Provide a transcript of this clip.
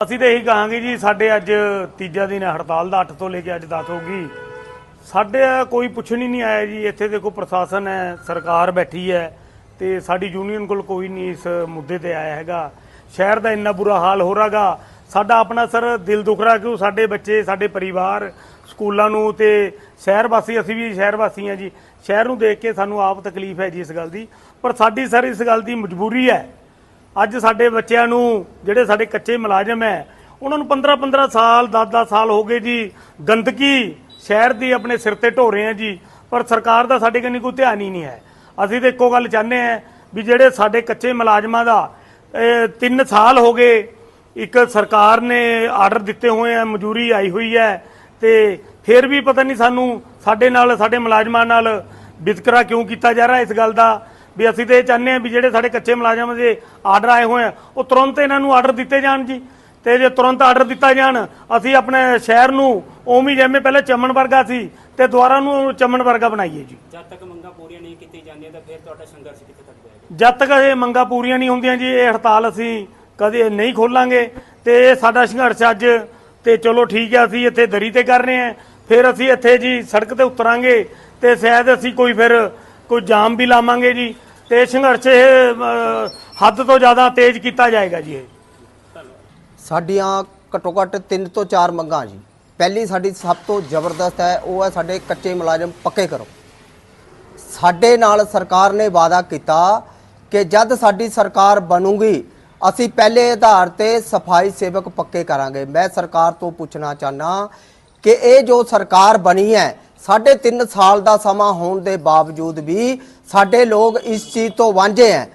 ਅਸੀਂ ਤਾਂ ਇਹੀ ਕਹਾਂਗੇ ਜੀ, ਸਾਡੇ ਅੱਜ ਤੀਜਾ ਦਿਨ ਹੈ, ਹੜਤਾਲ ਦਾ 8 ਤੋਂ ਲੈ ਕੇ ਅੱਜ 10 ਹੋ ਗਈ ਸਾਡੇ ਕੋਈ ਪੁੱਛਣ ਹੀ ਨਹੀਂ ਆਇਆ ਜੀ, ਇੱਥੇ ਦੇਖੋ ਪ੍ਰਸ਼ਾਸਨ ਹੈ, ਸਰਕਾਰ ਬੈਠੀ ਹੈ ਤੇ ਸਾਡੀ ਯੂਨੀਅਨ ਕੋਲ ਕੋਈ ਨਹੀਂ ਇਸ ਮੁੱਦੇ ਤੇ ਆਇਆ ਹੈਗਾ। ਸ਼ਹਿਰ ਦਾ ਇੰਨਾ ਬੁਰਾ ਹਾਲ ਹੋ ਰਾਗਾ ਸਾਡਾ ਆਪਣਾ ਸਰ ਦਿਲ ਦੁਖ ਰਿਹਾ ਕਿਉਂ? ਸਾਡੇ ਬੱਚੇ, ਸਾਡੇ ਪਰਿਵਾਰ, ਸਕੂਲਾਂ ਨੂੰ ਤੇ ਸ਼ਹਿਰ ਵਾਸੀ, ਅਸੀਂ ਵੀ ਸ਼ਹਿਰ ਵਾਸੀ ਹਾਂ ਜੀ। ਸ਼ਹਿਰ ਨੂੰ ਦੇਖ ਕੇ ਸਾਨੂੰ ਆਪ ਤਕਲੀਫ ਹੈ ਜੀ ਇਸ ਗੱਲ ਦੀ। ਪਰ ਸਾਡੀ ਸਰ ਇਸ ਗੱਲ ਦੀ ਮਜਬੂਰੀ ਹੈ ਅੱਜ ਸਾਡੇ ਬੱਚਿਆਂ ਨੂੰ, ਜਿਹੜੇ ਸਾਡੇ ਕੱਚੇ ਮੁਲਾਜ਼ਮ ਹੈ, ਉਹਨਾਂ ਨੂੰ 15 15 ਸਾਲ 10 10 ਸਾਲ ਹੋ ਗਏ ਜੀ, ਗੰਦਗੀ ਸ਼ਹਿਰ ਦੀ ਆਪਣੇ ਸਿਰ ਤੇ ਢੋ ਰਹੇ ਆ ਜੀ, ਪਰ ਸਰਕਾਰ ਦਾ ਸਾਡੇ ਕੰਨੀ ਕੋਈ ਧਿਆਨ ਹੀ ਨਹੀਂ ਹੈ। ਅਸੀਂ ਤਾਂ ਇੱਕੋ ਗੱਲ ਚਾਹੁੰਦੇ ਆ ਵੀ ਜਿਹੜੇ ਸਾਡੇ ਕੱਚੇ ਮੁਲਾਜ਼ਮਾਂ ਦਾ 3 ਸਾਲ ਹੋ ਗਏ, ਇੱਕ ਸਰਕਾਰ ਨੇ ਆਰਡਰ ਦਿੱਤੇ ਹੋਏ ਆ ਮਜ਼ਦੂਰੀ ਆਈ ਹੋਈ ਹੈ, ਤੇ ਫਿਰ ਵੀ ਪਤਾ ਨਹੀਂ ਸਾਨੂੰ ਸਾਡੇ ਨਾਲ, ਸਾਡੇ ਮੁਲਾਜ਼ਮਾਂ ਨਾਲ ਵਿਤਕਰਾ ਕਿਉਂ ਕੀਤਾ ਜਾ ਰਿਹਾ ਇਸ ਗੱਲ ਦਾ ਵੀ ਅਸੀਂ ਤੇ ਇਹ ਚਾਹੁੰਦੇ ਹਾਂ ਵੀ ਜਿਹੜੇ ਸਾਡੇ ਕੱਚੇ ਮੁਲਾਜ਼ਮ ਦੇ ਆਰਡਰ ਆਏ ਹੋਏ ਆ ਉਹ ਤੁਰੰਤ ਇਹਨਾਂ ਨੂੰ ਆਰਡਰ ਦਿੱਤੇ ਜਾਣ ਜੀ। ਤੇ ਜੇ ਤੁਰੰਤ ਆਰਡਰ ਦਿੱਤਾ ਜਾਣ ਅਸੀਂ ਆਪਣੇ ਸ਼ਹਿਰ ਨੂੰ ਉਵੇਂ ਜਿਵੇਂ ਪਹਿਲੇ ਚਮਨ ਵਰਗਾ ਸੀ ਤੇ ਦੁਬਾਰਾ ਨੂੰ ਚਮਨ ਵਰਗਾ ਬਣਾਈਏ ਜੀ। ਜਦ ਤੱਕ ਮੰਗਾਂ ਪੂਰੀਆਂ ਨਹੀਂ ਕੀਤੀ ਜਾਂਦੀਆਂ ਤਾਂ ਫਿਰ ਤੁਹਾਡਾ ਸੰਘਰਸ਼ ਕਿੱਥੇ ਤੱਕ ਜਾਏਗਾ? ਜਦ ਤੱਕ ਇਹ ਮੰਗਾਂ ਪੂਰੀਆਂ ਨਹੀਂ ਹੁੰਦੀਆਂ ਜੀ ਇਹ ਹੜਤਾਲ ਅਸੀਂ ਕਦੇ ਨਹੀਂ ਖੋਲਾਂਗੇ। ਤੇ ਇਹ ਸਾਡਾ ਸੰਘਰਸ਼ ਅੱਜ ਤੇ ਚਲੋ ਠੀਕ ਹੈ ਅਸੀਂ ਇੱਥੇ ਦਰੀ ਤੇ ਕਰ ਰਹੇ ਹਾਂ। ਫਿਰ ਅਸੀਂ ਇੱਥੇ ਜੀ ਸੜਕ ਤੇ ਉਤਰਾਂਗੇ ਤੇ ਸ਼ਾਇਦ ਅਸੀਂ ਕੋਈ ਫਿਰ ਕੋਈ ਜਾਮ ਵੀ ਲਾਵਾਂਗੇ ਜੀ ਤੇ ਸੰਘਰਸ਼ ਇਹ ਹੱਦ ਤੋਂ ਜ਼ਿਆਦਾ ਤੇਜ਼ ਕੀਤਾ ਜਾਏਗਾ ਜੀ ਇਹ। ਸਾਡੀਆਂ ਘੱਟੋ ਘੱਟ 3 ਤੋਂ 4 ਮੰਗਾਂ ਜੀ। ਪਹਿਲੀ ਸਾਡੀ ਸਭ ਤੋਂ ਜ਼ਬਰਦਸਤ ਹੈ, ਉਹ ਹੈ ਸਾਡੇ ਕੱਚੇ ਮੁਲਾਜ਼ਮ ਪੱਕੇ ਕਰੋ। ਸਾਡੇ ਨਾਲ ਸਰਕਾਰ ਨੇ ਵਾਅਦਾ ਕੀਤਾ ਕਿ ਜਦ ਸਾਡੀ ਸਰਕਾਰ ਬਣੂਗੀ, ਅਸੀਂ ਪਹਿਲੇ ਆਧਾਰ ਤੇ ਸਫ਼ਾਈ ਸੇਵਕ ਪੱਕੇ ਕਰਾਂਗੇ। ਮੈਂ ਸਰਕਾਰ ਤੋਂ ਪੁੱਛਣਾ ਚਾਹਨਾ ਕਿ ਇਹ ਜੋ ਸਰਕਾਰ ਬਣੀ ਹੈ ਸਾਢੇ ਤਿੰਨ ਸਾਲ ਦਾ ਸਮਾਂ ਹੋਣ ਦੇ ਬਾਵਜੂਦ ਵੀ ਸਾਡੇ ਲੋਕ ਇਸ ਚੀਜ਼ ਤੋਂ ਵਾਂਝੇ ਹੈ